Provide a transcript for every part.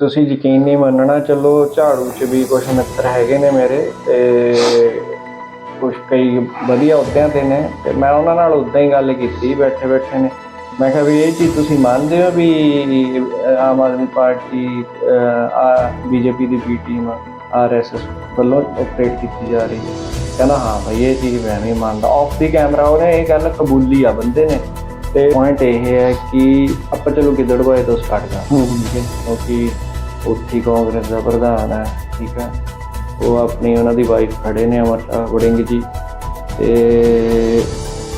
ਤੁਸੀਂ ਯਕੀਨ ਨਹੀਂ ਮੰਨਣਾ ਚਲੋ ਝਾੜੂ 'ਚ ਵੀ ਕੁਝ ਮਿੱਤਰ ਹੈਗੇ ਨੇ ਮੇਰੇ ਤੇ ਕੁਝ ਕਈ ਵਧੀਆ ਅਹੁਦਿਆਂ ਤੇ ਨੇ ਤੇ ਮੈਂ ਉਹਨਾਂ ਨਾਲ ਉਦਾਂ ਹੀ ਗੱਲ ਕੀਤੀ ਬੈਠੇ ਬੈਠੇ ਨੇ। ਮੈਂ ਕਿਹਾ ਵੀ ਇਹ ਚੀਜ਼ ਤੁਸੀਂ ਮੰਨਦੇ ਹੋ ਵੀ ਆਮ ਆਦਮੀ ਪਾਰਟੀ ਆ ਬੀਜੇਪੀ ਦੀ ਬੀ ਟੀਮ ਆਰਐਸਐਸ ਵੱਲੋਂ ਆਪਰੇਟ ਕੀਤੀ ਜਾ ਰਹੀ ਹੈ। ਕਹਿੰਦਾ ਹਾਂ ਭਾਈ ਇਹ ਚੀਜ਼ ਮੈਂ ਵੀ ਮੰਨਦਾ। ਆਫ ਦੀ ਕੈਮਰਾ ਉਹਨੇ ਇਹ ਗੱਲ ਕਬੂਲੀ ਆ ਬੰਦੇ ਨੇ। ਤੇ ਪੁਆਇੰਟ ਇਹ ਹੈ ਕਿ ਆਪਾਂ ਚਲੋ ਗਿੱਦੜਬਾਏ ਤੋਂ ਸਟਾਰਟ ਹੈ। ਕਿਉਂਕਿ ਉੱਥੇ ਕਾਂਗਰਸ ਦਾ ਪ੍ਰਧਾਨ ਹੈ, ਠੀਕ ਹੈ। ਉਹ ਆਪਣੀ ਉਹਨਾਂ ਦੀ ਵਾਈਫ ਖੜੇ ਨੇ ਅਮਰਤਾ ਵੜਿੰਗ ਜੀ। ਤੇ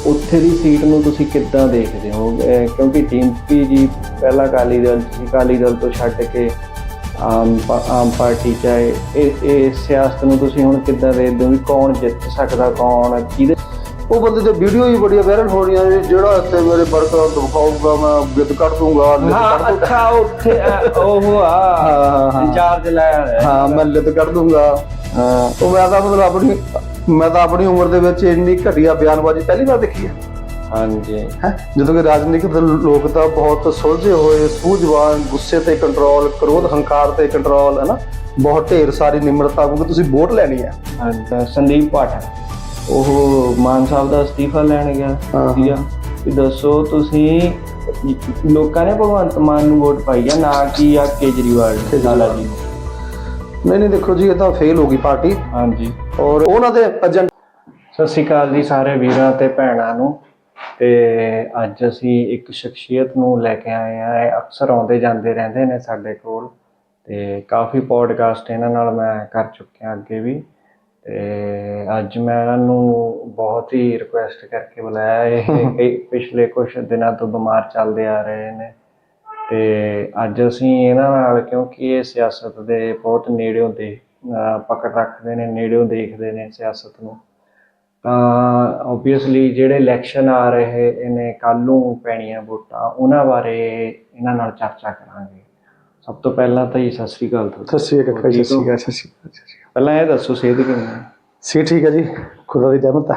ਉੱਥੇ ਦੀ ਸੀਟ ਨੂੰ ਤੁਸੀਂ ਕਿੱਦਾਂ ਦੇਖਦੇ ਹੋ? ਅਹ ਕਿਉਂਕਿ ਡਿੰਪੀ ਜੀ ਪਹਿਲਾਂ ਅਕਾਲੀ ਦਲ ਸੀ, ਅਕਾਲੀ ਦਲ ਤੋਂ ਛੱਡ ਕੇ ਆਮ ਪਾ- ਆਮ ਪਾਰਟੀ ਚ ਆਏ। ਇਹ ਇਹ ਸਿਆਸਤ ਨੂੰ ਤੁਸੀਂ ਹੁਣ ਕਿੱਦਾਂ ਦੇਖਦੇ ਹੋ ਵੀ ਕੌਣ ਜਿੱਤ ਸਕਦਾ, ਕੌਣ ਕਿਹਦੇ ਉਹ ਬੰਦੇ ਤੇ ਵੀਡੀਓ ਹੀ ਬੜੀਆਂ ਵਾਇਰਲ ਹੋ ਰਹੀਆਂ ਨੇ ਜਿਹੜਾ ਇੱਥੇ ਮੇਰੇ ਵਰਕਰਾਂ ਦਿਖਾਊਗਾ ਮੈਂ ਗਿੱਦ ਕੱਢ ਦੂੰਗਾ ਹਾਂ ਅੱਛਾ ਉੱਥੇ ਉਹ ਆ। ਇੰਚਾਰਜ ਹੋਇਆ ਹੈ। ਮੈਂ ਲਿੱਦ ਕੱਢ ਦੂੰਗਾ। ਹਾਂ ਉਹ ਮੈਂ ਤਾਂ ਮਤਲਬ ਆਪਣੀ ਮੈਂ ਤਾਂ ਆਪਣੀ ਉਮਰ ਦੇ ਵਿੱਚ ਇੰਨੀ ਘਟੀਆ ਬਿਆਨਬਾਜ਼ੀ ਪਹਿਲੀ ਵਾਰ ਦੇਖੀ ਹੈ। ਹਾਂਜੀ। ਜਦੋਂ ਕਿ ਰਾਜਨੀਤਿਕ ਲੋਕ ਤਾਂ ਬਹੁਤ ਸੁਲਝੇ ਹੋਏ ਸੂਝਵਾਨ ਗੁੱਸੇ ਤੇ ਕੰਟਰੋਲ ਕ੍ਰੋਧ ਹੰਕਾਰ ਤੇ ਕੰਟਰੋਲ ਹੈ ਨਾ? ਬਹੁਤ ਢੇਰ ਸਾਰੀ ਨਿਮਰਤਾ ਕਿਉਂਕਿ ਤੁਸੀਂ ਵੋਟ ਲੈਣੀ ਹੈ। ਸੰਦੀਪ ਪਾਠਕ। ਉਹ ਮਾਨ ਸਾਹਿਬ ਦਾ ਅਸਤੀਫਾ ਲੈਣ ਗਿਆ। ਹਾਂ। ਸੀਗਾ ਵੀ ਦੱਸੋ ਤੁਸੀਂ ਲੋਕਾਂ ਨੇ ਭਗਵੰਤ ਮਾਨ ਨੂੰ ਵੋਟ ਪਾਈ ਆ ਨਾ ਕਿ ਆ ਕੇਜਰੀਵਾਲ ਨੂੰ, ਕੇਜਰੀਵਾਲ। ਲਾਲਾ ਜੀ ਨੂੰ? ਨਹੀਂ ਨਹੀਂ ਦੇਖੋ ਜੀ ਇਹ ਤਾਂ ਫੇਲ ਹੋ ਗਈ ਪਾਰਟੀ। ਹਾਂਜੀ। ਔਰ ਉਹਨਾਂ ਦੇ ਏਜੰਟ ਸਤਿ ਸ਼੍ਰੀ ਅਕਾਲ ਜੀ ਸਾਰੇ ਵੀਰਾਂ ਤੇ ਭੈਣਾਂ ਨੂੰ। ਤੇ ਅੱਜ ਅਸੀਂ ਇੱਕ ਸ਼ਖਸੀਅਤ ਨੂੰ ਲੈ ਕੇ ਆਏ ਆ। ਇਹ ਅਕਸਰ ਆਉਂਦੇ ਜਾਂਦੇ ਰਹਿੰਦੇ ਨੇ ਸਾਡੇ ਕੋਲ। ਤੇ ਕਾਫੀ ਪੋਡਕਾਸਟ ਇਹਨਾਂ ਨਾਲ ਮੈਂ ਕਰ ਚੁੱਕਿਆ ਅੱਗੇ ਵੀ। ਤੇ ਅੱਜ ਮੈਂ ਇਹਨਾਂ ਨੂੰ ਬਹੁਤ ਹੀ ਰਿਕੁਐਸਟ ਕਰਕੇ ਬੁਲਾਇਆ ਇਹ ਕਈ ਪਿਛਲੇ ਕੁਝ ਦਿਨਾਂ ਤੋਂ ਬਿਮਾਰ ਚੱਲਦੇ ਆ ਰਹੇ ਨੇ। ਤੇ ਅੱਜ ਅਸੀਂ ਇਹਨਾਂ ਨਾਲ ਕਿਉਂਕਿ ਇਹ ਸਿਆਸਤ ਦੇ ਬਹੁਤ ਨੇੜਿਓਂ ਦੇ ਪਕੜ ਰੱਖਦੇ ਨੇ ਨੇੜਿਓਂ ਦੇਖਦੇ ਨੇ ਸਿਆਸਤ ਨੂੰ। ਤਾਂ ਆਬਵੀਅਸਲੀ ਜਿਹੜੇ ਇਲੈਕਸ਼ਨ ਆ ਰਹੇ ਨੇ ਕੱਲ ਨੂੰ ਪੈਣੀਆਂ ਵੋਟਾਂ ਉਹਨਾਂ ਬਾਰੇ ਇਹਨਾਂ ਨਾਲ ਚਰਚਾ ਕਰਾਂਗੇ। ਸਭ ਤੋਂ ਪਹਿਲਾਂ ਤਾਂ ਜੀ ਸਤਿ ਸ੍ਰੀ ਅਕਾਲ ਸਤਿ ਸ਼੍ਰੀ ਅਕਾਲ ਸਤਿ ਸ਼੍ਰੀ ਅਕਾਲ ਸਤਿ ਸ਼੍ਰੀ ਅਕਾਲ ਸਤਿ ਸ਼੍ਰੀ ਅਕਾਲ। ਪਹਿਲਾਂ ਇਹ ਦੱਸੋ ਸਿਹਤ ਕਿਵੇਂ ਹੈ ਸੀ ਠੀਕ ਹੈ ਜੀ ਖੁਦਾ ਦੀ ਰਹਿਮਤ ਹੈ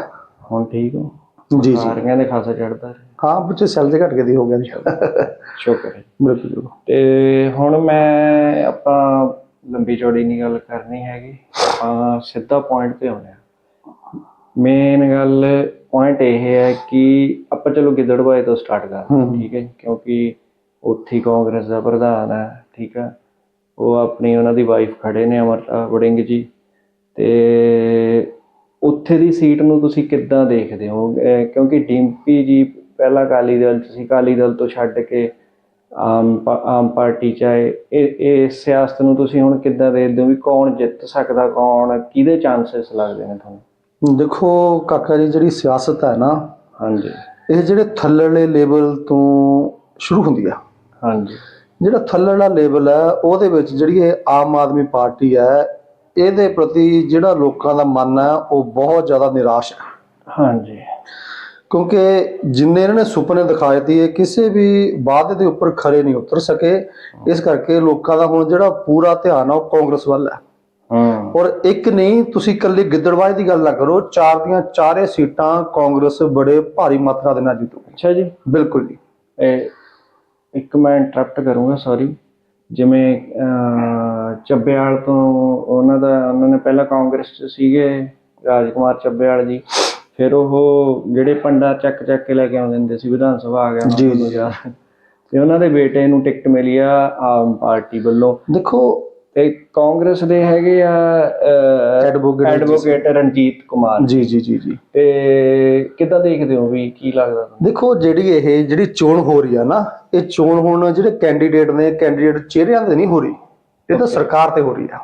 ਹੁਣ ਠੀਕ ਹੋ? ਜੀ ਜੀ। ਸਾਰੀਆਂ ਦੇ ਖਾਸਾ ਚੜਦਾ ਹਾਂ ਬੱਚੇ ਸੈੱਲ ਦੇ ਘਟ ਕੇ ਦੀ ਹੋ ਗਿਆ ਜੀ। ਸ਼ੁਕਰ ਹੈ। ਬਿਲਕੁਲ ਬਿਲਕੁਲ। ਤੇ ਹੁਣ ਮੈਂ ਆਪਾਂ ਲੰਬੀ ਚੌੜੀ ਨਹੀਂ ਗੱਲ ਕਰਨੀ ਹੈਗੀ ਆਪਾਂ ਸਿੱਧਾ ਪੁਆਇੰਟ ਤੇ ਆਉਂਦੇ ਆ ਮੇਨ ਗੱਲ ਪੁਆਇੰਟ ਇਹ ਹੈ ਕਿ ਆਪਾਂ ਚਲੋ ਗਿੱਦੜਬਾਏ ਤੋਂ ਸਟਾਰਟ ਕਰਦੇ ਹਾਂ ਹਮ। ਠੀਕ ਹੈ ਕਿਉਂਕਿ ਉੱਥੇ ਹੀ ਕਾਂਗਰਸ ਦਾ ਪ੍ਰਧਾਨ ਹੈ ਠੀਕ ਹੈ। ਉਹ ਆਪਣੀ ਉਹਨਾਂ ਦੀ ਵਾਈਫ ਖੜੇ ਨੇ ਅਮਰਤਾ ਵੜਿੰਗ ਜੀ। ਤੇ ਉੱਥੇ ਦੀ ਸੀਟ ਨੂੰ ਤੁਸੀਂ ਕਿੱਦਾਂ ਦੇਖਦੇ ਹੋ? ਕਿਉਂਕਿ ਡਿੰਪੀ ਜੀ ਪਹਿਲਾਂ ਅਕਾਲੀ ਦਲ 'ਚ ਸੀ ਅਕਾਲੀ ਦਲ ਤੋਂ ਛੱਡ ਕੇ ਆਮ ਆਮ ਪਾਰਟੀ ਚ ਆਏ। ਇਹ ਇਹ ਸਿਆਸਤ ਨੂੰ ਤੁਸੀਂ ਹੁਣ ਕਿੱਦਾਂ ਦੇਖਦੇ ਹੋ ਵੀ ਕੌਣ ਜਿੱਤ ਸਕਦਾ ਕੌਣ ਕਿਹਦੇ ਚਾਂਸਸ ਲੱਗਦੇ ਨੇ ਤੁਹਾਨੂੰ? ਦੇਖੋ ਕਾਕਾ ਜੀ ਜਿਹੜੀ ਸਿਆਸਤ ਹੈ ਨਾ ਹਾਂਜੀ। ਇਹ ਜਿਹੜੇ ਥੱਲੜੇ ਲੈਵਲ ਤੋਂ ਸ਼ੁਰੂ ਹੁੰਦੀ ਆ। ਹਾਂਜੀ। ਜਿਹੜਾ ਥੱਲੜਾ ਲੈਵਲ ਹੈ ਉਹਦੇ ਵਿੱਚ ਜਿਹੜੀ ਇਹ ਆਮ ਆਦਮੀ ਪਾਰਟੀ ਹੈ ਇਹਦੇ ਪ੍ਰਤੀ ਜਿਹੜਾ ਲੋਕਾਂ ਦਾ ਮਨ ਹੈ ਉਹ ਬਹੁਤ ਜ਼ਿਆਦਾ ਨਿਰਾਸ਼ ਹੈ। ਹਾਂਜੀ। ਕਿਉਂਕਿ ਜਿੰਨੇ ਇਹਨਾਂ ਨੇ ਸੁਪਨੇ ਦਿਖਾਏ ਤੀ ਇਹ ਕਿਸੇ ਵੀ ਵਾਅਦੇ ਦੇ ਉੱਪਰ ਖਰੇ ਨਹੀਂ ਉਤਰ ਸਕੇ। ਇਸ ਕਰਕੇ ਲੋਕਾਂ ਦਾ ਹੁਣ ਜਿਹੜਾ ਪੂਰਾ ਧਿਆਨ ਆ ਉਹ ਕਾਂਗਰਸ ਵੱਲ ਹੈ। ਔਰ ਇੱਕ ਨਹੀਂ ਤੁਸੀਂ ਇਕੱਲੇ ਗਿੱਦੜਵਾਈ ਦੀ ਗੱਲ ਨਾ ਕਰੋ ਚਾਰ ਦੀਆਂ ਚਾਰੇ ਸੀਟਾਂ ਕਾਂਗਰਸ ਬੜੇ ਭਾਰੀ ਮਾਤਰਾ ਦੇ ਨਾਲ ਜਿੱਤੂ ਅੱਛਾ ਜੀ। ਬਿਲਕੁਲ ਜੀ। ਇਹ ਇੱਕ ਮੈਂ ਇੰਟਰਪਟ ਕਰੂੰਗਾ ਸੌਰੀ ਜਿਵੇਂ ਅਹ, ਚੱਬੇਵਾਲ ਤੋਂ ਉਹਨਾਂ ਦਾ ਉਹਨਾਂ ਨੇ ਪਹਿਲਾਂ ਕਾਂਗਰਸ ਚ ਸੀਗੇ ਰਾਜਕੁਮਾਰ ਚੱਬੇਵਾਲ ਜੀ। ਫਿਰ ਉਹ ਜਿਹੜੇ ਪੰਡਾ ਚੱਕ ਚੱਕ ਕੇ ਲੈ ਕੇ ਆਉਂਦੇ ਹੁੰਦੇ ਸੀ ਵਿਧਾਨ ਸਭਾ ਆ ਗਿਆ ਜੀ, ਜੀ। ਤੇ ਉਹਨਾਂ ਦੇ ਬੇਟੇ ਨੂੰ ਟਿਕਟ ਮਿਲੀ ਆ ਆਮ ਪਾਰਟੀ ਵੱਲੋਂ। ਦੇਖੋ ਤੇ ਕਾਂਗਰਸ ਦੇ ਹੈਗੇ ਆ ਐਡਵੋਕੇਟ ਰਣਜੀਤ ਕੁਮਾਰ। ਜੀ ਜੀ ਜੀ ਜੀ। ਤੇ ਕਿੱਦਾਂ ਦੇਖਦੇ ਹੋ ਵੀ ਕੀ ਲੱਗਦਾ ਤੁਹਾਨੂੰ? ਦੇਖੋ ਜਿਹੜੀ ਇਹ ਜਿਹੜੀ ਚੋਣ ਹੋ ਰਹੀ ਆ ਨਾ ਇਹ ਚੋਣ ਹੁਣ ਜਿਹੜੇ ਕੈਂਡੀਡੇਟ ਨੇ ਕੈਂਡੀਡੇਟ ਚਿਹਰਿਆਂ ਤੇ ਨਹੀਂ ਹੋ ਰਹੀ। ਇਹ ਤਾਂ ਸਰਕਾਰ ਤੇ ਹੋ ਰਹੀ ਆ।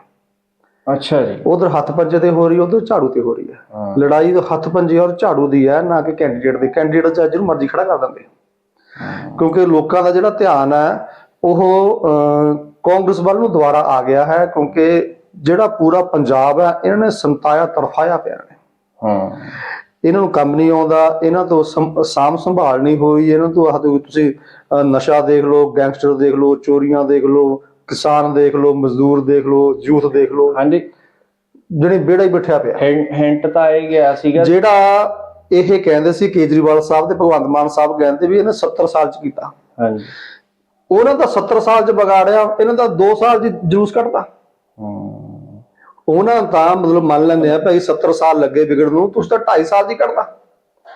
ਅੱਛਾ ਜੀ। ਉਧਰ ਹੱਥ ਪੰਜੇ ਤੇ ਹੋ ਰਹੀ ਉਧਰ ਝਾੜੂ ਤੇ ਹੋ ਰਹੀ ਆ। ਹਾਂ। ਲੜਾਈ ਤਾਂ ਹੱਥ ਪੰਜੇ ਔਰ ਝਾੜੂ ਦੀ ਹੈ ਨਾ ਕਿ ਕੈਂਡੀਡੇਟ ਦੀ। ਕੈਂਡੀਡੇਟ ਚਾਹੇ ਜਿਹਨੂੰ ਮਰਜ਼ੀ ਖੜਾ ਕਰ ਦਿੰਦੇ ਕਿਉਂਕਿ ਲੋਕਾਂ ਦਾ ਜਿਹੜਾ ਧਿਆਨ ਹੈ ਉਹ ਕਾਂਗਰਸ ਵੱਲ ਨੂੰ ਦੁਬਾਰਾ ਆ ਗਿਆ ਹੈ ਕਿਉਂਕਿ ਜਿਹੜਾ ਪੂਰਾ ਪੰਜਾਬ ਹੈ ਇਹਨਾਂ ਨੇ ਸੰਤਾਇਆ ਤਰਫਾਇਆ ਪਿਆ ਨੇ। ਹਾਂ। ਇਹਨਾਂ ਨੂੰ ਕੰਮ ਨਹੀਂ ਆਉਂਦਾ ਇਹਨਾਂ ਤੋਂ ਸੰ- ਸਾਂਭ ਸੰਭਾਲ ਨਹੀਂ ਹੋਈ ਇਹਨਾਂ ਤੋਂ ਆਹ ਦੇਖੋ ਤੁਸੀਂ ਨਸ਼ਾ ਦੇਖ ਲਓ ਗੈਂਗਸਟਰ ਦੇਖ ਲਓ ਚੋਰੀਆਂ ਦੇਖ ਲਓ ਕਿਸਾਨ ਦੇਖ ਲਓ ਮਜ਼ਦੂਰ ਦੇਖ ਲਓ ਯੂਥ ਦੇਖ ਲਓ। ਹਾਂਜੀ। ਜਿਹੜੇ ਬੇੜਾ ਹੀ ਬਿਠਿਆ ਪਿਆ। ਹਿੰਟ ਤਾਂ ਇਹ ਗਿਆ ਸੀਗਾ। ਜਿਹੜਾ ਇਹ ਕਹਿੰਦੇ ਸੀ ਕੇਜਰੀਵਾਲ ਸਾਹਿਬ ਤੇ ਭਗਵੰਤ ਮਾਨ ਸਾਹਿਬ ਕਹਿੰਦੇ ਵੀ ਇਹਨੇ 70 ਸਾਲ ਚ ਕੀਤਾ। ਹਾਂਜੀ। ਉਹਨਾਂ ਦਾ 70 ਸਾਲ ਚ ਵਿਗਾੜਿਆ ਇਹਨਾਂ ਦਾ 2 ਸਾਲ ਚ ਜਲੂਸ ਕੱਢਤਾ। ਹੂੰ। ਉਹਨਾਂ ਤਾਂ ਮਤਲਬ ਮੰਨ ਲੈਂਦੇ ਆ ਭਾਈ 70 ਸਾਲ ਲੱਗੇ ਵਿਗੜਨ ਨੂੰ ਤੁਸੀਂ ਤਾਂ 2.5 ਸਾਲ ਦੀ ਕੱਢਤਾ।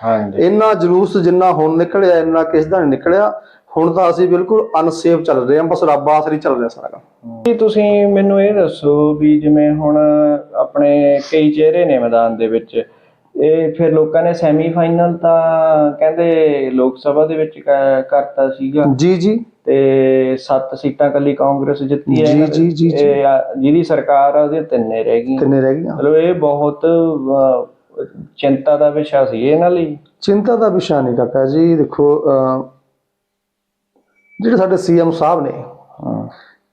ਹਾਂਜੀ। ਇੰਨਾ ਜਲੂਸ ਜਿੰਨਾ ਹੁਣ ਨਿਕਲਿਆ ਇੰਨਾ ਕਿਸ ਦਾ ਨਹੀਂ ਨਿਕਲਿਆ। ਹੁਣ ਤਾਂ ਅਸੀਂ ਬਿਲਕੁਲ ਅਨਸੇਫ ਚੱਲ ਰਹੇ ਹਾਂ ਬਸ ਰੱਬ ਆਸਰੀ ਚੱਲ ਰਿਹਾ ਸਾਰਾ ਕੰਮ। ਕੀ ਤੁਸੀਂ ਮੈਨੂੰ ਇਹ ਦੱਸੋ ਵੀ ਜਿਵੇਂ ਹੁਣ ਆਪਣੇ ਕਈ ਚਿਹਰੇ ਨੇ ਮੈਦਾਨ ਦੇ ਵਿੱਚ ਇਹ ਫਿਰ ਲੋਕਾਂ ਨੇ ਸੈਮੀਫਾਈਨਲ ਤਾਂ ਕਹਿੰਦੇ ਲੋਕ ਸਭਾ ਦੇ ਵਿੱਚ ਕਰਤਾ ਸੀਗਾ। ਜੀ ਜੀ। ਤੇ ਸੱਤ ਸੀਟਾਂ ਕੱਲੀ ਕਾਂਗਰਸ ਜਿੱਤੀ ਹੈ। ਜੀ। ਜੀ, ਜੀ, ਆ- ਜਿਹਦੀ ਸਰਕਾਰ ਆ ਉਹਦੇ ਤਿੰਨੇ ਰਹਿ ਗਈਆਂ। ਕਿੰਨੇ ਰਹਿ ਗਈਆਂ। ਮਤਲਬ ਇਹ ਬਹੁਤ ਚਿੰਤਾ ਦਾ ਵਿਸ਼ਾ ਸੀ ਇਹਨਾਂ ਲਈ। ਚਿੰਤਾ ਦਾ ਵਿਸ਼ਾ ਨਹੀਂ ਕਾਕਾ ਜੀ ਦੇਖੋ ਜਿਹੜੇ ਸਾਡੇ ਸੀਐਮ ਸਾਹਿਬ ਨੇ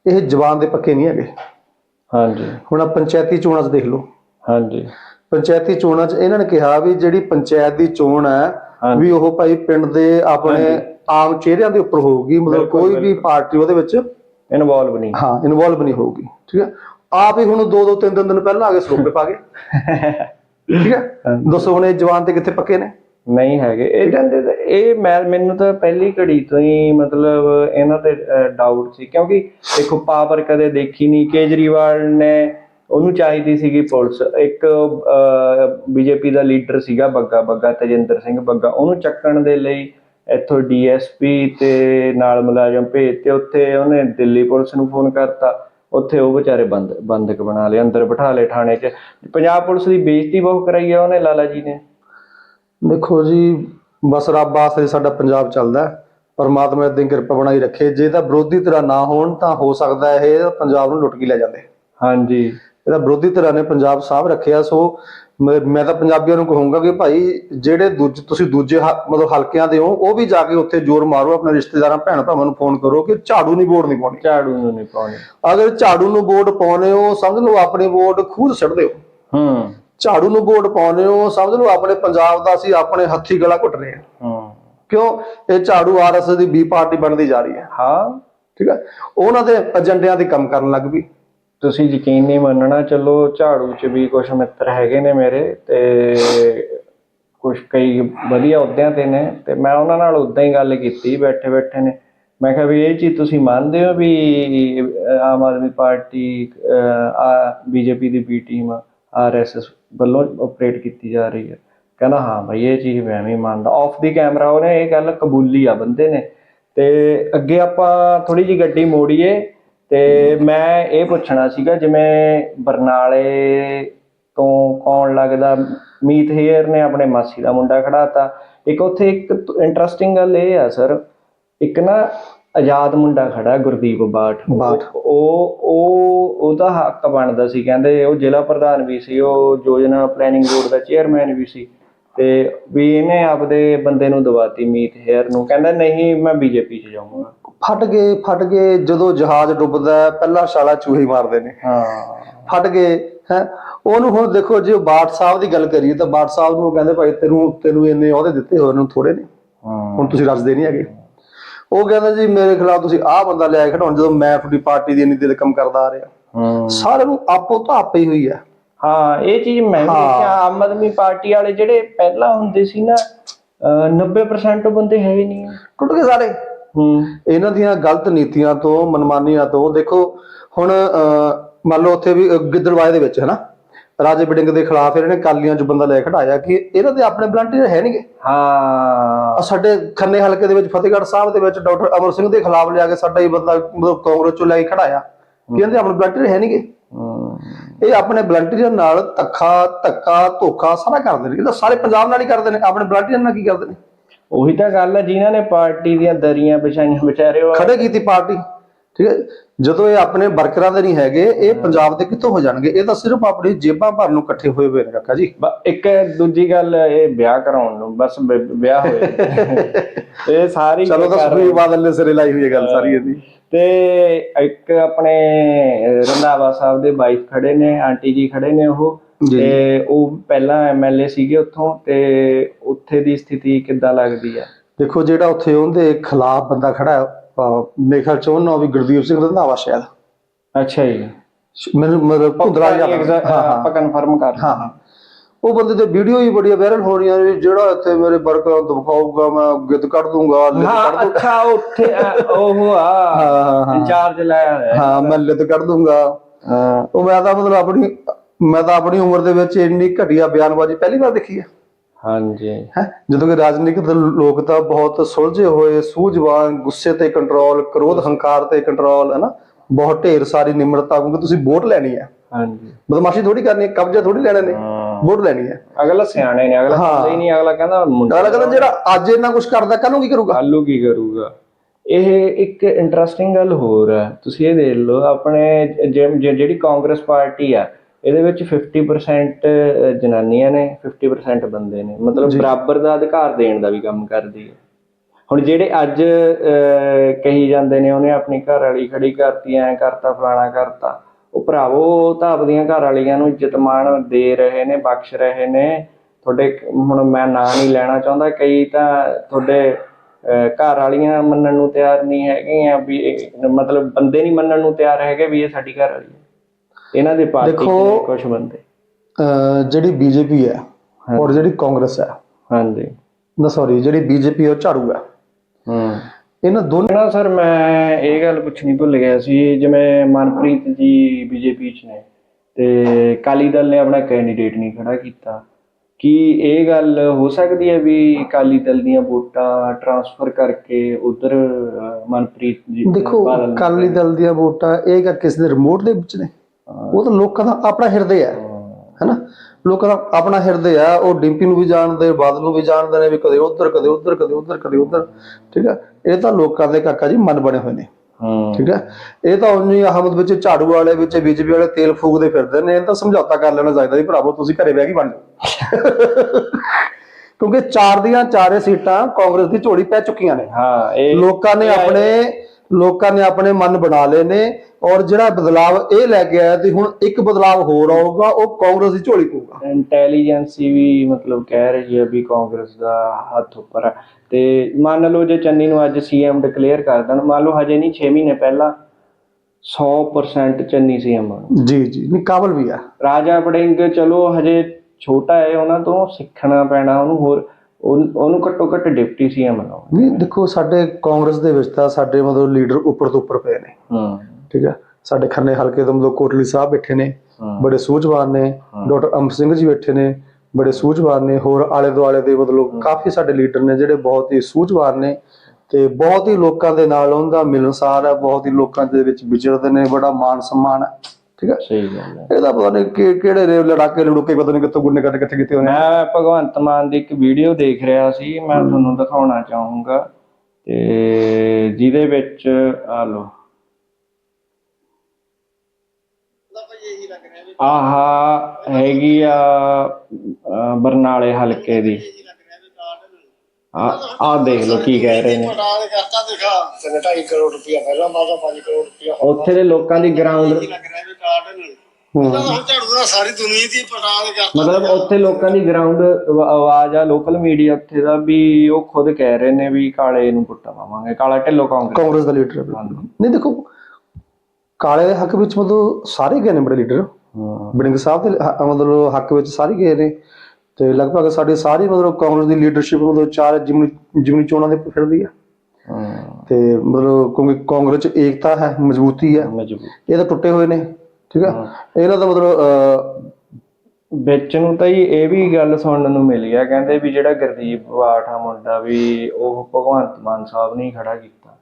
ਇਹ ਜਵਾਨ ਦੇ ਪੱਕੇ ਨਹੀਂ ਹੈਗੇ। ਹਾਂਜੀ। ਹੁਣ ਆਹ ਪੰਚਾਇਤੀ ਚੋਣਾਂ 'ਚ ਦੇਖ ਲਓ। ਹਾਂਜੀ। ਪੰਚਾਇਤੀ ਚੋਣਾਂ 'ਚ ਇਹਨਾਂ ਨੇ ਕਿਹਾ ਵੀ ਜਿਹੜੀ ਪੰਚਾਇਤ ਦੀ ਚੋਣ ਹੈ। ਵੀ ਉਹ ਭਾਈ ਪਿੰਡ ਦੇ ਆਪਣੇ। ਆਮ ਚਿਹਰਿਆਂ ਦੇ ਉੱਪਰ ਹੋਊਗੀ ਮਤਲਬ ਕੋਈ ਵੀ। ਪਾਰਟੀ ਉਹਦੇ ਵਿੱਚ ਇਨਵੋਲਵ ਨਹੀਂ ਹਾਂ ਇਨਵੋਲਵ ਨਹੀਂ ਹੋਊਗੀ ਠੀਕ ਹੈ ਆਪ ਹੀ ਹੁਣ ਦੋ ਦੋ ਤਿੰਨ ਤਿੰਨ ਦਿਨ ਪਹਿਲਾਂ ਆ ਕੇ ਸਰੋਪੇ ਪਾ ਗਏ ਠੀਕ ਹੈ। ਦੱਸੋ ਹੁਣ ਇਹ ਜਵਾਨ ਤੇ ਕਿੱਥੇ ਪੱਕੇ ਨੇ ਨਹੀਂ ਹੈਗੇ ਇਹ ਕਹਿੰਦੇ ਇਹ ਮੈਂ ਮੈਨੂੰ ਤਾਂ ਪਹਿਲੀ ਘੜੀ ਤੋਂ ਹੀ ਮਤਲਬ ਇਹਨਾਂ ਤੇ ਡਾਊਟ ਸੀ ਕਿਉਂਕਿ ਦੇਖੋ ਪਾਵਰ ਕਦੇ ਦੇਖੀ ਨਹੀਂ ਕੇਜਰੀਵਾਲ ਨੇ ਉਹਨੂੰ ਚਾਹੀਦੀ ਸੀਗੀ ਪੁਲਿਸ। ਇੱਕ ਬੀਜੇਪੀ ਦਾ ਲੀਡਰ ਸੀਗਾ ਬੱਗਾ ਬੱਗਾ ਤੇਜਿੰਦਰ ਸਿੰਘ ਬੱਗਾ। ਉਹਨੂੰ ਚੱਕਣ ਦੇ ਲਈ ਇੱਥੋਂ ਡੀਐਸਪੀ ਤੇ ਨਾਲ ਮੁਲਾਜ਼ਮ ਭੇਜ ਤੇ ਉੱਥੇ ਉਹਨੇ ਦਿੱਲੀ ਪੁਲਿਸ ਨੂੰ ਫੋਨ ਕਰਤਾ। ਉੱਥੇ ਉਹ ਵਿਚਾਰੇ ਬੰਦ ਬੰਦਕ ਬਣਾ ਲਏ ਅੰਦਰ ਬਿਠਾ ਲਏ ਥਾਣੇ 'ਚ। ਪੰਜਾਬ ਪੁਲਿਸ ਦੀ ਬੇਇੱਜ਼ਤੀ ਬਹੁਤ ਕਰਾਈ ਆ ਉਹਨੇ ਲਾਲਾ ਜੀ ਨੇ। ਦੇਖੋ ਜੀ ਬਸ ਰੱਬ ਆਸਰੇ ਸਾਡਾ ਪੰਜਾਬ ਚੱਲਦਾ ਹੈ। ਪਰਮਾਤਮਾ ਦੀ ਕਿਰਪਾ ਬਣਾਈ ਰੱਖੇ। ਜੇ ਤਾਂ ਵਿਰੋਧੀ ਧਿਰਾਂ ਨਾ ਹੋਣ ਤਾਂ ਹੋ ਸਕਦਾ ਹੈ ਇਹ ਪੰਜਾਬ ਨੂੰ ਲੁੱਟ ਕੇ ਲੈ ਜਾਂਦੇ। ਹਾਂਜੀ। ਇਹਦਾ ਵਿਰੋਧੀ ਧਿਰਾਂ ਨੇ ਪੰਜਾਬ ਸਾਹਬ ਰੱਖਿਆ ਸੋ ਮੈਂ ਤਾਂ ਪੰਜਾਬੀਆਂ ਨੂੰ ਕਹੂੰਗਾ ਕਿ ਭਾਈ ਜਿਹੜੇ ਦੂਜੇ ਤੁਸੀਂ ਦੂਜੇ ਮਤਲਬ ਹਲਕਿਆਂ ਦੇ ਹੋ ਉਹ ਵੀ ਜਾ ਕੇ ਉੱਥੇ ਜ਼ੋਰ ਮਾਰੋ ਆਪਣੇ ਰਿਸ਼ਤੇਦਾਰਾਂ ਭੈਣ ਭਰਾਵਾਂ ਨੂੰ ਫੋਨ ਕਰੋ ਕਿ ਝਾੜੂ ਨਹੀਂ ਵੋਟ ਨਹੀਂ ਪਾਉਣੀ। ਝਾੜੂ ਨੂੰ ਨਹੀਂ ਪਾਉਣੀ। ਅਗਰ ਝਾੜੂ ਨੂੰ ਵੋਟ ਪਾਉਨੇ ਹੋ ਸਮਝ ਲਓ ਆਪਣੀ ਵੋਟ ਖੂਦ ਛੱਡਦੇ ਹੋ। ਹੂੰ। ਝਾੜੂ ਨੂੰ ਵੋਟ ਪਾਉਨੇ ਹੋ ਸਮਝ ਲਓ ਆਪਣੇ ਪੰਜਾਬ ਦਾ ਅਸੀਂ ਆਪਣੇ ਹੱਥੀ ਗਲਾ ਘੁੱਟ ਰਹੇ ਹਾਂ। ਹੂੰ। ਕਿਉਂ? ਇਹ ਝਾੜੂ ਆਰਐਸ ਦੀ ਬੀ ਪਾਰਟੀ ਬਣਦੀ ਜਾ ਰਹੀ ਹੈ। ਹਾਂ। ਠੀਕ ਹੈ? ਉਹਨਾਂ ਦੇ ਏਜੰਡਿਆਂ ਦੀ ਕੰਮ ਕਰਨ ਲੱਗ ਪਈ। ਤੁਸੀਂ ਯਕੀਨ ਨਹੀਂ ਮੰਨਣਾ ਚਲੋ ਝਾੜੂ 'ਚ ਵੀ ਕੁਝ ਮਿੱਤਰ ਹੈਗੇ ਨੇ ਮੇਰੇ ਤੇ ਕੁਝ ਕਈ ਵਧੀਆ ਅਹੁਦਿਆਂ ਤੇ ਨੇ ਤੇ ਮੈਂ ਉਹਨਾਂ ਨਾਲ ਉਦਾਂ ਹੀ ਗੱਲ ਕੀਤੀ ਬੈਠੇ ਬੈਠੇ ਨੇ। ਮੈਂ ਕਿਹਾ ਵੀ ਇਹ ਚੀਜ਼ ਤੁਸੀਂ ਮੰਨਦੇ ਹੋ ਵੀ ਆਮ ਆਦਮੀ ਪਾਰਟੀ ਅਹ, ਆ ਬੀਜੇਪੀ ਦੀ ਬੀ ਟੀਮ ਆਰਐਸਐਸ ਵੱਲੋਂ ਆਪਰੇਟ ਕੀਤੀ ਜਾ ਰਹੀ ਹੈ। ਕਹਿੰਦਾ ਹਾਂ ਭਾਈ ਇਹ ਚੀਜ਼ ਮੈਂ ਵੀ ਮੰਨਦਾ। ਆਫ ਦੀ ਕੈਮਰਾ ਉਹਨੇ ਇਹ ਗੱਲ ਕਬੂਲੀ ਆ ਬੰਦੇ ਨੇ। ਤੇ ਅੱਗੇ ਆਪਾਂ ਥੋੜੀ ਜੀ ਗੱਡੀ ਮੋੜੀਏ। ਤੇ ਮੈਂ ਇਹ ਪੁੱਛਣਾ ਸੀਗਾ ਜਿਵੇਂ ਬਰਨਾਲੇ ਤੋਂ ਕੌਣ ਲੱਗਦਾ? ਮੀਤ ਹੇਅਰ ਨੇ ਆਪਣੇ ਮਾਸੀ ਦਾ ਮੁੰਡਾ ਖੜਾਤਾ। ਇੱਕ ਉੱਥੇ ਇੱਕ ਇੰਟਰਸਟਿੰਗ ਗੱਲ ਇਹ ਆ ਸਰ ਇੱਕ ਨਾ ਆਜ਼ਾਦ ਮੁੰਡਾ ਖੜਾ ਗੁਰਦੀਪ ਬਾਠ। ਬਾਠ। ਉਹ ਉਹ ਉਹਦਾ ਹੱਕ ਬਣਦਾ ਸੀ। ਕਹਿੰਦੇ ਉਹ ਜ਼ਿਲ੍ਹਾ ਪ੍ਰਧਾਨ ਵੀ ਸੀ ਉਹ ਯੋਜਨਾ ਪਲੈਨਿੰਗ ਬੋਰਡ ਦਾ ਚੇਅਰਮੈਨ ਵੀ ਸੀ। ਤੇ ਵੀ ਇਹਨੇ ਆਪਦੇ ਬੰਦੇ ਨੂੰ ਦਵਾਤੀ ਮੀਤ ਹੇਅਰ ਨੂੰ। ਕਹਿੰਦਾ ਨਹੀਂ ਮੈਂ ਬੀਜੇਪੀ 'ਚ ਜਾਊਂਗਾ। ਫਟ ਗਏ ਫਟ ਗਏ ਜਦੋਂ ਜਹਾਜ਼ ਡੁੱਬਦਾ ਹੈ, ਪਹਿਲਾਂ ਛਾਲਾ ਚੂਹੇ ਮਾਰਦੇ ਨੇ। ਹਾਂ। ਫਟ ਗਏ ਹੈ। ਉਹਨੂੰ ਹੁਣ ਦੇਖੋ ਜੇ ਬਾਟ ਸਾਹਿਬ ਦੀ ਗੱਲ ਕਰੀਏ ਤਾਂ ਬਾਟ ਸਾਹਿਬ ਨੂੰ ਕਹਿੰਦੇ ਭਾਈ ਤੈਨੂੰ ਤੈਨੂੰ ਇੰਨੇ ਅਹੁਦੇ ਦਿੱਤੇ ਹੋਏ ਨੂੰ ਥੋੜੇ ਨੇ। ਹਾਂ। ਹੁਣ ਤੁਸੀਂ ਰੱਜਦੇ ਨਹੀਂ ਹੈਗੇ। ਉਹ ਕਹਿੰਦਾ ਜੀ ਮੇਰੇ ਖਿਲਾਫ ਤੁਸੀਂ ਆਹ ਬੰਦਾ ਲਿਆ ਕੇ ਖੜਾਉਣ ਜਦੋਂ ਮੈਂ ਤੁਹਾਡੀ ਪਾਰਟੀ ਦੀ ਇੰਨੀ ਦੇਰ ਕੰਮ ਕਰਦਾ ਆ ਰਿਹਾ। ਹਮ, ਸਾਰਿਆਂ ਨੂੰ ਆਪੋ ਤਾਂ ਆਪੇ ਹੀ ਹੋਈ ਹੈ। ਹਾਂ ਇਹ ਚੀਜ਼ ਮੈਂ ਵੀ ਹਾਂ। ਦੇਖਿਆ ਆਮ ਆਦਮੀ ਪਾਰਟੀ ਵਾਲੇ ਜਿਹੜੇ ਪਹਿਲਾਂ ਹੁੰਦੇ ਸੀ ਨਾ ਅਹ 90% ਬੰਦੇ ਹੈ ਹੀ ਨਹੀਂ। ਟੁੱਟ ਗਏ ਸਾਰੇ। ਹੂੰ। ਇਹਨਾਂ ਦੀਆਂ ਗਲਤ ਨੀਤੀਆਂ ਤੋਂ ਮਨਮਾਨੀਆਂ ਤੋਂ ਦੇਖੋ ਹੁਣ ਅਹ, ਮੰਨ ਲਓ ਉੱਥੇ ਵੀ ਅਹ, ਗਿੱਦੜਵਾਏ ਦੇ ਵਿੱਚ ਹੈ ਨਾ ਰਾਜੇ ਬਿਡਿੰਗ ਦੇ ਖਿਲਾਫ ਇਹਨਾਂ ਨੇ ਕਾਲੀਆਂ ਚ ਬੰਦਾ ਲੈ ਖੜਾਇਆ ਕਿ ਇਹਨਾਂ ਦੇ ਆਪਣੇ ਵਲੰਟੀਅਰ ਹੈ ਨਹੀਂਗੇ। ਹਾਂ। ਸਾਡੇ ਖੰਨੇ ਹਲਕੇ ਦੇ ਵਿੱਚ ਫਤਿਹਗੜ੍ਹ ਸਾਹਿਬ ਦੇ ਵਿੱਚ ਡਾਕਟਰ ਅਮਰ ਸਿੰਘ ਦੇ ਖਿਲਾਫ ਲਿਆ ਕੇ ਸਾਡਾ ਹੀ ਬੰਦਾ ਮਤਲਬ ਕਾਂਗਰਸ ਚੋਂ ਲੈ ਕੇ ਖੜਾਇਆ ਕਿ ਇਹਨਾਂ ਦੇ ਆਪਣੇ ਵਲੰਟੀਅਰ ਹੈ ਨਹੀਂਗੇ। ਇਹ ਆਪਣੇ ਵਲੰਟੀਅਰ ਨਾਲ ਧੱਕਾ ਧੱਕਾ ਧੋਖਾ ਸਾਰਾ ਕਰਦੇ ਨੇ। ਇਹ ਤਾਂ ਸਾਰੇ ਪੰਜਾਬ ਨਾਲ ਹੀ ਕਰਦੇ ਨੇ। ਆਪਣੇ ਵਲੰਟੀਅਰ ਨਾਲ ਕੀ ਕਰਦੇ ਨੇ? ਉਹੀ ਤਾਂ ਗੱਲ ਹੈ ਜਿਨ੍ਹਾਂ ਨੇ ਪਾਰਟੀ ਦੀਆਂ ਦਰੀਆਂ ਵਿਛਾਈਆਂ ਵਿਚਾਰੇ ਉਹ ਖੜੇ ਕੀਤੀ ਪਾਰਟੀ। ਠੀਕ ਹੈ? ਜਦੋਂ ਇਹ ਆਪਣੇ ਵਰਕਰਾਂ ਦੇ ਨਹੀਂ ਹੈਗੇ ਇਹ ਪੰਜਾਬ ਦੇ ਕਿੱਥੋਂ ਹੋ ਜਾਣਗੇ? ਇਹ ਤਾਂ ਸਿਰਫ ਆਪਣੀ ਜੇਬਾਂ ਭਰਨ ਨੂੰ ਇਕੱਠੇ ਹੋਏ ਹੋਏ ਨੇ ਕਾਕਾ ਜੀ। ਇੱਕ ਦੂਜੀ ਗੱਲ ਇਹ ਵਿਆਹ ਕਰਾਉਣ ਨੂੰ ਬਸ ਵਿਆਹ ਹੋਏ ਇਹ ਸਾਰੀ ਚਲੋ ਤਾਂ ਸੁਖਬੀਰ ਬਾਦਲ ਨੇ ਸਿਰੇ ਲਾਈ ਹੋਈ ਹੈ ਗੱਲ ਸਾਰੀ ਇਹਦੀ। ਤੇ ਇੱਕ ਆਪਣੇ ਰੰਧਾਵਾ ਸਾਹਿਬ ਦੇ ਵਾਈਫ ਖੜੇ ਨੇ ਆਂਟੀ ਜੀ ਖੜੇ ਨੇ ਉਹ। ਜੀ। ਤੇ ਉਹ ਪਹਿਲਾਂ ਐਮਐਲਏ ਸੀਗੇ ਉੱਥੋਂ ਤੇ ਉੱਥੇ ਦੀ ਸਥਿਤੀ ਕਿੱਦਾਂ ਲੱਗਦੀ ਹੈ ਦੇਖੋ ਜਿਹੜਾ ਉੱਥੇ ਉਹਦੇ ਖਿਲਾਫ ਬੰਦਾ ਖੜਾ ਮੇਰੇ ਖਿਆਲ ਚ ਉਹਨਾਂ ਵੀ ਗੁਰਦੀਪ ਸਿੰਘ ਰੰਧਾਵਾ ਸ਼ਾਇਦ। ਅੱਛਾ ਜੀ। ਮੈਨੂੰ ਮਤਲਬ ਭੁੰਦਰਾ ਜਿਹਾ Exa- ਹਾਂ ਹਾਂ। ਆਪਾਂ ਕਨਫਰਮ ਕਰ ਹਾਂ ਹਾਂ। ਉਹ ਬੰਦੇ ਤੇ ਵੀਡੀਓ ਹੀ ਬੜੀਆਂ ਵਾਇਰਲ ਹੋ ਰਹੀਆਂ ਨੇ ਜਿਹੜਾ ਇੱਥੇ ਮੇਰੇ ਵਰਕਰਾਂ ਨੂੰ ਮੈਂ ਗਿੱਦ ਕੱਢ ਦੂੰਗਾ ਹਾਂ ਕੱਢ ਦੂੰਗਾ। ਅੱਛਾ ਉੱਥੇ ਅ, ਉਹ ਆ ਹਾਂ ਹਾਂ ਹਾਂ। ਇੰਚਾਰਜ ਲਾਇਆ ਹੋਇਆ ਹੈ। ਹਾਂ ਮੈਂ ਲਿੱਦ ਕੱਢ ਦੂੰਗਾ। ਹਾਂ। ਉਹ ਮੈਂ ਤਾਂ ਮਤਲਬ ਆਪਣੀ ਮੈਂ ਤਾਂ ਆਪਣੀ ਉਮਰ ਦੇ ਵਿੱਚ ਇੰਨੀ ਘਟੀਆ ਬਿਆਨਬਾਜ਼ੀ ਪਹਿਲੀ ਵਾਰ ਦੇਖੀ ਹੈ। ਹਾਂਜੀ। ਹੈ? ਜਦੋਂ ਕਿ ਰਾਜਨੀਤਿਕ ਦਲ- ਲੋਕ ਤਾਂ ਬਹੁਤ ਸੁਲਝੇ ਹੋਏ ਸੂਝਵਾਨ ਗੁੱਸੇ ਤੇ ਕੰਟਰੋਲ ਕ੍ਰੋਧ ਹੰਕਾਰ ਤੇ ਕੰਟਰੋਲ ਹੈ ਨਾ? ਬਹੁਤ ਢੇਰ ਸਾਰੀ ਨਿਮਰਤਾ ਕਿਉਂਕਿ ਤੁਸੀਂ ਵੋਟ ਲੈਣੀ ਹੈ। ਹਾਂਜੀ। ਬਦਮਾਸ਼ੀ ਥੋੜੀ ਕਰਨੀ ਹੈ ਕਬਜ਼ਾ ਥੋੜੀ ਲੈਣੇ ਨੇ। ਹਾਂ। ਵੋਟ ਲੈਣੀ ਹੈ। ਅਗਲਾ ਸਿਆਣੇ ਨੇ ਅਗਲਾ ਹਾਂ। ਨਹੀਂ ਅਗਲਾ ਕਹਿੰਦਾ ਮੁੰਡਾ ਅਗਲਾ ਕਹਿੰਦਾ ਜਿਹੜਾ ਅੱਜ ਇੰਨਾ ਕੁਝ ਕਰਦਾ ਕੱਲ ਨੂੰ ਕੀ ਕਰੂਗਾ? ਆਲੂ ਕੀ ਕਰੂਗਾ? ਇਹ ਇੱਕ ਇੰਟਰਸਟਿੰਗ ਗੱਲ ਹੋਰ ਹੈ। ਤੁਸੀਂ ਇਹ ਦੇਖ ਲਓ ਆਪਣੇ ਜਿ- ਜਿਹੜੀ ਕਾਂਗਰਸ ਪਾਰਟੀ ਆ ਇਹਦੇ ਵਿੱਚ 50% ਜਨਾਨੀਆਂ ਨੇ 50% ਬੰਦੇ ਨੇ। ਮਤਲਬ ਬਰਾਬਰ ਦਾ ਅਧਿਕਾਰ ਦੇਣ ਦਾ ਵੀ ਕੰਮ ਕਰਦੀ ਹੈ। ਹੁਣ ਜਿਹੜੇ ਅੱਜ ਅਹ, ਕਹੀ ਜਾਂਦੇ ਨੇ ਉਹਨੇ ਆਪਣੀ ਘਰ ਵਾਲੀ ਖੜੀ ਕਰਤੀ ਐ ਕਰਤਾ ਫਲਾਣਾ ਕਰਤਾ। ਉਹ ਭਰਾਵੋ ਉਹ ਤਾਂ ਆਪਦੀਆਂ ਘਰ ਵਾਲੀਆਂ ਨੂੰ ਇੱਜ਼ਤ ਮਾਣ ਦੇ ਰਹੇ ਨੇ ਬਖਸ਼ ਰਹੇ ਨੇ। ਤੁਹਾਡੇ ਹੁਣ ਮੈਂ ਨਾਂ ਨਹੀਂ ਲੈਣਾ ਚਾਹੁੰਦਾ। ਕਈ ਤਾਂ ਤੁਹਾਡੇ ਘਰ ਵਾਲੀਆਂ ਮੰਨਣ ਨੂੰ ਤਿਆਰ ਨਹੀਂ ਹੈਗੀਆਂ ਵੀ ਮਤਲਬ ਬੰਦੇ ਨਹੀਂ ਮੰਨਣ ਨੂੰ ਤਿਆਰ ਹੈਗੇ ਵੀ ਇਹ ਸਾਡੀ ਘਰ ਵਾਲੀ ਹੈ। ਇਹਨਾਂ ਦੇ ਪਾਰਟੀ ਦੇਖੋ- ਕੁਝ ਬੰਦੇ। ਜਿਹੜੀ ਬੀਜੇਪੀ ਹੈ ਔਰ ਜਿਹੜੀ ਕਾਂਗਰਸ ਹੈ। ਹਾਂਜੀ। ਨਾ ਸੌਰੀ ਜਿਹੜੀ ਬੀਜੇਪੀ ਔਰ ਝਾੜੂ ਹੈ। ਹੂੰ। ਇਹਨਾਂ ਦੋਨਾਂ ਨਾ ਸਰ ਮੈਂ ਇਹ ਗੱਲ ਪੁੱਛਣੀ ਭੁੱਲ ਗਿਆ ਸੀ ਜਿਵੇਂ ਮਨਪ੍ਰੀਤ ਜੀ ਬੀਜੇਪੀ ਚ ਨੇ ਤੇ ਕਾਲੀ ਦਲ ਨੇ ਆਪਣਾ ਕੈਂਡੀਡੇਟ ਨਹੀਂ ਖੜਾ ਕੀਤਾ। ਕੀ ਇਹ ਗੱਲ ਹੋ ਸਕਦੀ ਹੈ ਵੀ ਕਾਲੀ ਦਲ ਦੀਆਂ ਵੋਟਾਂ ਟਰਾਂਸਫਰ ਕਰਕੇ ਉਧਰ ਮਨਪ੍ਰੀਤ ਜੀ ਦੇਖੋ ਅਕਾਲੀ ਦਲ ਦੀਆਂ ਵੋਟਾਂ ਇਹ ਕਿਸੇ ਦੇ ਰਿਮੋਟ ਦੇ ਵਿੱਚ ਨੇ। ਉਹ ਤਾਂ ਲੋਕਾਂ ਦਾ ਆਪਣਾ ਹਿਰਦੇ ਹੈ। ਹੈਨਾ? ਲੋਕਾਂ ਦਾ ਆਪਣਾ ਹਿਰਦੇ ਆ ਉਹ ਡਿੰਪੀ ਨੂੰ ਵੀ ਜਾਣਦੇ ਬਾਦਲ ਨੂੰ ਵੀ ਜਾਣਦੇ ਨੇ ਵੀ ਕਦੇ ਉਧਰ ਕਦੇ ਉਧਰ ਕਦੇ ਉਧਰ ਕਦੇ ਉਧਰ ਠੀਕ ਹੈ? ਇਹ ਤਾਂ ਲੋਕਾਂ ਦੇ ਕਾਕਾ ਜੀ ਮਨ ਬਣੇ ਹੋਏ ਨੇ ਠੀਕ ਹੈ? ਇਹ ਤਾਂ ਹੀ ਅਹਮਦ ਵਿੱਚ ਝਾੜੂ ਵਾਲੇ ਵਿੱਚ ਬੀਜੇਪੀ ਵਾਲੇ ਤੇਲ ਫੂਕਦੇ ਫਿਰਦੇ ਨੇ ਇਹ ਤਾਂ ਸਮਝੌਤਾ ਕਰ ਲੈਣਾ ਚਾਹੀਦਾ ਜੀ ਭਰਾਵੋ ਤੁਸੀਂ ਘਰੇ ਬਹਿ ਕੇ ਬਣ ਜਾਓ। ਕਿਉਂਕਿ ਚਾਰ ਦੀਆਂ ਚਾਰੇ ਸੀਟਾਂ ਕਾਂਗਰਸ ਦੀ ਝੋਲੀ ਪੈ ਚੁੱਕੀਆਂ ਨੇ। ਹਾਂ ਇਹ ਲੋਕਾਂ ਨੇ ਆਪਣੇ ਲੋਕਾਂ ਨੇ ਆਪਣੇ ਮਨ ਬਣਾ ਲਏ ਨੇ ਔਰ ਜਿਹੜਾ ਬਦਲਾਵ ਇਹ ਲੈ ਕੇ ਆਇਆ ਤੇ ਹੁਣ ਇੱਕ ਬਦਲਾਵ ਹੋਰ ਆਊਗਾ ਉਹ ਕਾਂਗਰਸ ਦੀ ਝੋਲੀ ਪਊਗਾ। ਇੰਟੈਲੀਜੈਂਸੀ ਵੀ ਮਤਲਬ ਕਹਿ ਰਹੀ ਹੈ ਵੀ ਕਾਂਗਰਸ ਦਾ ਹੱਥ ਉੱਪਰ ਹੈ। ਤੇ ਮੰਨ ਲਓ ਜੇ ਚੰਨੀ ਨੂੰ ਅੱਜ ਸੀਐਮ ਡਿਕਲੇਅਰ ਕਰ ਦੇਣ ਮੰਨ ਲਓ ਹਜੇ ਨਹੀਂ 6 ਮਹੀਨੇ ਪਹਿਲਾਂ 100% ਚੰਨੀ ਸੀਐਮ ਜੀ ਜੀ ਨਹੀਂ ਕਾਬਲ ਵੀ ਆ। ਰਾਜਾ ਵੜਿੰਗ ਚਲੋ ਹਜੇ ਛੋਟਾ ਹੈ ਉਹਨਾਂ ਤੋਂ ਸਿੱਖਣਾ ਪੈਣਾ ਉਹਨੂੰ ਹੋਰ। ਉਹਨ- ਉਹਨੂੰ ਘੱਟੋ ਘੱਟ ਡਿਪਟੀ ਸੀਐਮ ਬਣਾਓ ਨਹੀਂ ਦੇਖੋ ਸਾਡੇ ਕਾਂਗਰਸ ਦੇ ਵਿੱਚ ਤਾਂ ਸਾਡੇ ਮਤਲਬ ਲੀਡਰ ਉੱਪਰ ਤੋਂ ਉੱਪਰ ਪਏ ਨੇ। ਹੂੰ। ਠੀਕ ਹੈ? ਸਾਡੇ ਖੰਨੇ ਹਲਕੇ ਤੋਂ ਮਤਲਬ ਕੋਟਲੀ ਸਾਹਿਬ ਬੈਠੇ ਨੇ ਬੜੇ ਸੂਝਵਾਨ ਨੇ ਡਾਕਟਰ ਅਮਰ ਸਿੰਘ ਜੀ ਬੈਠੇ ਨੇ ਬੜੇ ਸੂਝਵਾਨ ਨੇ ਹੋਰ ਆਲੇ ਦੁਆਲੇ ਦੇ ਮਤਲਬ ਕਾਫੀ ਸਾਡੇ ਲੀਡਰ ਨੇ ਜਿਹੜੇ ਬਹੁਤ ਹੀ ਸੂਝਵਾਨ ਨੇ ਤੇ ਬਹੁਤ ਹੀ ਲੋਕਾਂ ਦੇ ਨਾਲ ਉਹਦਾ ਮਿਲਨਸਾਰ ਹੈ ਬਹੁਤ ਹੀ ਲੋਕਾਂ ਦੇ ਵਿੱਚ ਵਿਚਰਦੇ ਨੇ ਬੜਾ ਮਾਨ ਸਨਮਾਨ ਹੈ। ਠੀਕ ਹੈ ਸਹੀ ਗੱਲ ਹੈ ਇਹਦਾ ਪਤਾ ਨਹੀਂ ਕਿ ਕਿਹੜੇ ਰੇ ਲੜਾਕੇ ਲੜੂਕੇ ਪਤਾ ਨਹੀਂ ਕਿੱਥੋਂ ਗੁੰਨੇ ਕੱਟ ਕਿੱਥੇ ਕਿੱਥੇ ਹੋਣੇ ਮੈਂ ਭਗਵੰਤ ਮਾਨ ਦੀ ਇੱਕ ਵੀਡੀਓ ਦੇਖ ਰਿਹਾ ਸੀ ਮੈਂ ਤੁਹਾਨੂੰ ਦਿਖਾਉਣਾ ਚਾਹੂੰਗਾ। ਤੇ ਜਿਹਦੇ ਵਿੱਚ ਆ ਲੋ ਆਹ ਹੈਗੀ ਆ ਬਰਨਾਲੇ ਹਲਕੇ ਦੀ। ਆ ਆ ਦੇਖ ਲਓ ਕੀ ਕਹਿ ਰਹੇ ਨੇ। ਪਟਾਲ ਕਰਤਾ ਦਿਖਾ ਤਿੰਨ ਢਾਈ ਕਰੋੜ ਰੁਪਇਆ ਪਹਿਲਾਂ ਮਾਦਾ 5 ਕਰੋੜ ਰੁਪਇਆ ਉੱਥੇ ਦੇ ਲੋਕਾਂ ਦੀ ਗਰਾਊਂਡ ਲੱਗ ਰਿਹਾ ਵੀ ਕਾਰਡ ਨੂੰ ਇਹਦਾ ਤਾਂ ਹੁਣ ਝਾੜੂ ਦਾ ਸਾਰੀ ਦੁਨੀਆ ਦੀ ਪਟਾਲ ਕਰਤਾ ਮਤਲਬ ਉੱਥੇ ਲੋਕਾਂ ਦੀ ਗਰਾਊਂਡ ਆਵਾਜ਼ ਆ ਲੋਕਲ ਮੀਡੀਆ ਉੱਥੇ ਦਾ ਵੀ ਉਹ ਖੁਦ ਕਹਿ ਰਹੇ ਨੇ ਵੀ ਕਾਲੇ ਨੂੰ ਪੁੱਟਾ ਪਾਵਾਂਗੇ ਕਾਲਾ ਢਿੱਲੋਂ ਕਾਂਗਰਸ। ਕਾਂਗਰਸ ਦਾ ਲੀਡਰ ਹੈ। ਨਹੀਂ ਦੇਖੋ ਕਾਲੇ ਦੇ ਹੱਕ ਵਿੱਚ ਮਤਲਬ ਸਾਰੇ ਗਏ ਨੇ ਬੜੇ ਲੀਡਰ ਹਾਂ। ਬੜਿੰਗ ਸਾਹਿਬ ਦੇ ਹ- ਮਤਲਬ ਹੱਕ ਵਿੱਚ ਸਾਰੇ ਗਏ ਨੇ। ਤੇ ਲਗਭਗ ਸਾਡੀ ਸਾਰੀ ਮਤਲਬ ਕਾਂਗਰਸ ਦੀ ਲੀਡਰਸ਼ਿਪ ਮਤਲਬ ਚਾਰ ਜਿਮਨੀ ਜਿਮਨੀ ਚੋਣਾਂ ਦੇ ਫਿਰਦੀ ਆ। ਤੇ ਮਤਲਬ ਕਿਉਂਕਿ ਕਾਂਗਰਸ ਚ ਏਕਤਾ ਹੈ ਮਜ਼ਬੂਤੀ ਹੈ। ਇਹ ਤਾਂ ਟੁੱਟੇ ਹੋਏ ਨੇ ਠੀਕ ਹੈ। ਇਹਨਾਂ ਦਾ ਮਤਲਬ ਵਿੱਚ ਨੂੰ ਤਾਂ ਹੀ ਇਹ ਵੀ ਗੱਲ ਸੁਣਨ ਨੂੰ ਮਿਲੀ ਆ ਕਹਿੰਦੇ ਵੀ ਜਿਹੜਾ ਗੁਰਦੀਪ ਬਾਠਾ ਮੁੰਡਾ ਵੀ ਉਹ ਭਗਵੰਤ ਮਾਨ ਸਾਹਿਬ ਨੇ ਖੜਾ ਕੀਤਾ।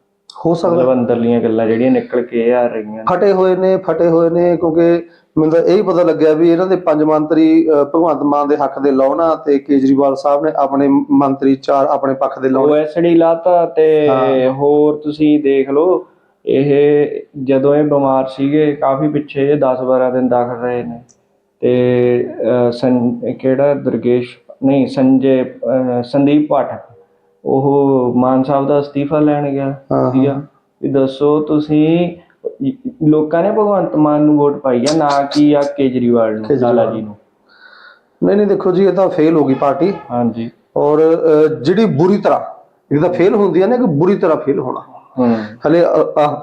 ਹੋ ਸਕਦਾ। ਮਤਲਬ ਅੰਦਰਲੀਆਂ ਗੱਲਾਂ ਜਿਹੜੀਆਂ ਨਿਕਲ ਕੇ ਆ ਰਹੀਆਂ ਨੇ। ਫਟੇ ਹੋਏ ਨੇ ਫਟੇ ਹੋਏ ਨੇ ਕਿਉਂਕਿ ਮੈਨੂੰ ਤਾਂ ਇਹ ਹੀ ਪਤਾ ਲੱਗਿਆ ਵੀ ਇਹਨਾਂ ਦੇ ਪੰਜ ਮੰਤਰੀ ਅਹ, ਭਗਵੰਤ ਮਾਨ ਦੇ ਹੱਕ ਦੇ ਲਾਉਣਾ ਤੇ ਕੇਜਰੀਵਾਲ ਸਾਹਿਬ ਨੇ ਆਪਣੇ ਮੰਤਰੀ ਚਾਰ ਆਪਣੇ ਪੱਖ ਦੇ ਲਾਉਣੇ। ਓਐਸਡੀ ਲਾਤਾ ਤੇ ਹੋਰ ਤੁਸੀਂ ਦੇਖ ਲਓ ਇਹ ਜਦੋਂ ਇਹ ਬਿਮਾਰ ਸੀਗੇ ਕਾਫੀ ਪਿੱਛੇ ਇਹ 10 12 ਦਿਨ ਦਾਖਲ ਰਹੇ ਨੇ। ਤੇ ਅਹ, ਸੰ- ਕਿਹੜਾ ਦੁਰਗੇਸ਼ ਨਹੀਂ ਸੰਜੇ ਅਹ, ਸੰਦੀਪ ਪਾਠਕ। ਉਹ ਮਾਨ ਸਾਹਿਬ ਦਾ ਅਸਤੀਫਾ ਲੈਣ ਗਿਆ ਸੀਗਾ। ਵੀ ਦੱਸੋ ਤੁਸੀਂ ਲੋਕਾਂ ਨੇ ਭਗਵੰਤ ਮਾਨ ਨੂੰ ਵੋਟ ਪਾਈ ਆ ਨਾ ਕਿ ਆ ਕੇਜਰੀਵਾਲ ਨੂੰ। ਲਾਲਾ ਜੀ ਨੂੰ? ਨਹੀਂ ਨਹੀਂ ਦੇਖੋ ਜੀ ਇਹ ਤਾਂ ਫੇਲ ਹੋ ਗਈ ਪਾਰਟੀ। ਹਾਂਜੀ। ਔਰ ਜਿਹੜੀ ਬੁਰੀ ਤਰ੍ਹਾਂ ਇਹ ਤਾਂ ਫੇਲ ਹੁੰਦੀ ਹੈ ਨਾ ਕਿ ਬੁਰੀ ਤਰ੍ਹਾਂ ਫੇਲ ਹੋਣਾ। ਹਲੇ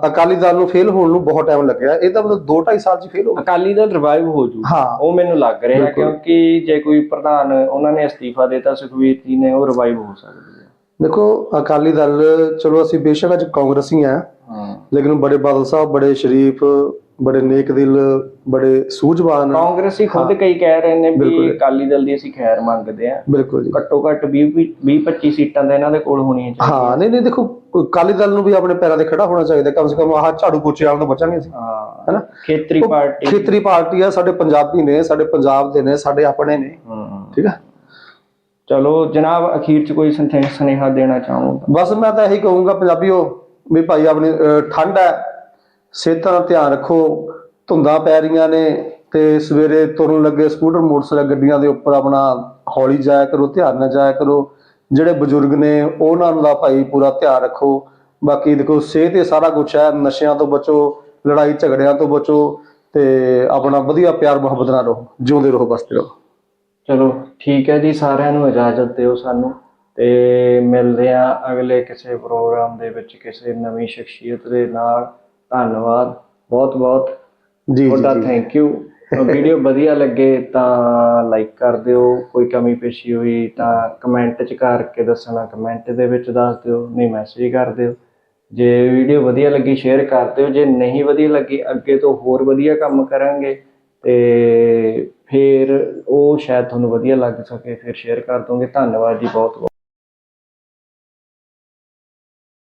ਅਕਾਲੀ ਦਲ ਨੂੰ ਫੇਲ ਹੋਣ ਨੂੰ ਬਹੁਤ ਟਾਈਮ ਲੱਗਿਆ। ਇਹ ਤਾਂ ਮਤਲਬ 2 2.5 ਸਾਲ ਚ ਫੇਲ ਹੋ ਗਿਆ ਅਕਾਲੀ ਦਲ ਰਿਵਾਈਵ ਹੋ ਜੂ। ਹਾਂ। ਉਹ ਮੈਨੂੰ ਲੱਗ ਰਿਹਾ। ਕਿਉਂਕਿ ਜੇ ਕੋਈ ਪ੍ਰਧਾਨ ਉਹਨਾਂ ਨੇ ਅਸਤੀਫਾ ਦਿੱਤਾ ਸੁਖਵੀਰ ਜੀ ਨੇ ਉਹ ਰਿਵਾਈਵ ਹੋ ਸਕਦੀ ਹੈ ਦੇਖੋ ਅਕਾਲੀ ਦਲ ਚਲੋ ਅਸੀਂ ਬੇਸ਼ੱਕ ਅੱਜ ਕਾਂਗਰਸੀ ਆ ਲੇਕਿਨ ਬੜੇ ਬਾਦਲ ਸਾਹਿਬ ਬੜੇ ਸ਼ਰੀਫ ਬੜੇ ਨੇਕ ਦਿਲ ਬੜੇ ਸੂਝਵਾਨ। ਕਾਂਗਰਸੀ ਖੁਦ ਕਈ ਕਹਿ ਰਹੇ ਨੇ ਵੀ। ਅਕਾਲੀ ਦਲ ਦੀ ਅਸੀਂ ਖੈਰ ਮੰਗਦੇ ਆ ਬਿਲਕੁਲ ਜੀ। ਘੱਟੋ ਘੱਟ 20 20 25 ਸੀਟਾਂ ਤਾਂ ਇਹਨਾਂ ਦੇ ਕੋਲ ਹੋਣੀਆਂ ਚਾਹੀਦੀਆਂ। ਹਾਂ ਨਹੀਂ ਨਹੀਂ ਦੇਖੋ ਅਕਾਲੀ ਦਲ ਨੂੰ ਵੀ ਆਪਣੇ ਪੈਰਾਂ ਤੇ ਖੜਾ ਹੋਣਾ ਚਾਹੀਦਾ। ਕਮ ਸੇ ਕਮ ਆਹ ਝਾੜੂ ਪੋਚੇ ਵਾਲਿਆਂ ਤੋਂ ਬਚਾਂਗੇ ਅਸੀਂ ਹਾਂ। ਹੈਨਾ ਖੇਤਰੀ ਪਾਰਟੀ। ਖੇਤਰੀ ਪਾਰਟੀ ਆ ਸਾਡੇ ਪੰਜਾਬੀ ਨੇ ਸਾਡੇ ਪੰਜਾਬ ਦੇ ਨੇ ਸਾਡੇ ਆਪਣੇ ਨੇ। ਠੀਕ ਹੈ ਚਲੋ, ਜਨਾਬ, ਅਖੀਰ ਚ ਕੋਈ ਸੰਥ- ਸੁਨੇਹਾ ਦੇਣਾ ਚਾਹੂੰ ਬਸ ਮੈਂ ਤਾਂ ਇਹੀ ਕਹੂੰਗਾ ਪੰਜਾਬੀਓ, ਵੀ ਭਾਈ ਆਪਣੀ ਠੰਡ ਹੈ, ਸਿਹਤਾਂ ਦਾ ਧਿਆਨ ਰੱਖੋ, ਧੁੰਦਾਂ ਪੈ ਰਹੀਆਂ ਨੇ, ਤੇ ਸਵੇਰੇ ਤੁਰਨ ਲੱਗੇ ਸਕੂਟਰ, ਮੋਟਰਸਾਈਕਲ, ਗੱਡੀਆਂ ਦੇ ਉੱਪਰ ਆਪਣਾ ਹੌਲੀ ਜਾਇਆ ਕਰੋ, ਧਿਆਨ ਨਾਲ ਜਾਇਆ ਕਰੋ। ਜਿਹੜੇ ਬਜ਼ੁਰਗ ਨੇ, ਉਹਨਾਂ ਦਾ ਭਾਈ ਪੂਰਾ ਧਿਆਨ ਰੱਖੋ। ਬਾਕੀ ਦੇਖੋ, ਸਿਹਤ ਇਹ ਸਾਰਾ ਕੁਝ ਹੈ, ਨਸ਼ਿਆਂ ਤੋਂ ਬਚੋ, ਲੜਾਈ ਝਗੜਿਆਂ ਤੋਂ ਬਚੋ, ਤੇ ਆਪਣਾ ਵਧੀਆ ਪਿਆਰ ਮੁਹੱਬਤ ਨਾਲ ਰਹੋ, ਜਿਉਂਦੇ ਰਹੋ, ਬਸਦੇ ਰਹੋ। ਚਲੋ ਠੀਕ ਹੈ ਜੀ ਸਾਰਿਆਂ ਨੂੰ ਇਜਾਜ਼ਤ ਦਿਓ ਸਾਨੂੰ ਤੇ ਮਿਲਦੇ ਆ ਅਗਲੇ ਕਿਸੇ ਪ੍ਰੋਗਰਾਮ ਦੇ ਵਿੱਚ ਕਿਸੇ ਨਵੀਂ ਸ਼ਖਸੀਅਤ ਦੇ ਨਾਲ। ਧੰਨਵਾਦ ਬਹੁਤ ਬਹੁਤ। ਜੀ ਜੀ ਤੁਹਾਡਾ ਥੈਂਕ ਯੂ ਵੀਡੀਓ ਵਧੀਆ ਲੱਗੇ ਤਾਂ ਲਾਈਕ ਕਰ ਦਿਓ ਕੋਈ ਕਮੀ ਪੇਸ਼ੀ ਹੋਈ ਤਾਂ ਕਮੈਂਟ ਚ ਕਰਕੇ ਦੱਸਣਾ ਕਮੈਂਟ ਦੇ ਵਿੱਚ ਦੱਸ ਦਿਓ ਨਹੀਂ ਮੈਸੇਜ ਕਰ ਦਿਓ। ਜੇ ਵੀਡੀਓ ਵਧੀਆ ਲੱਗੀ ਸ਼ੇਅਰ ਕਰ ਦਿਓ ਜੇ ਨਹੀਂ ਵਧੀਆ ਲੱਗੀ ਅੱਗੇ ਤੋਂ ਹੋਰ ਵਧੀਆ ਕੰਮ ਕਰਾਂਗੇ ਤੇ ਫਿਰ ਉਹ ਸ਼ਾਇਦ ਤੁਹਾਨੂੰ ਵਧੀਆ ਲੱਗ ਸਕੇ, ਫਿਰ ਸ਼ੇਅਰ ਕਰ ਦੋਗੇ। ਧੰਨਵਾਦ ਜੀ ਬਹੁਤ ਬਹੁਤ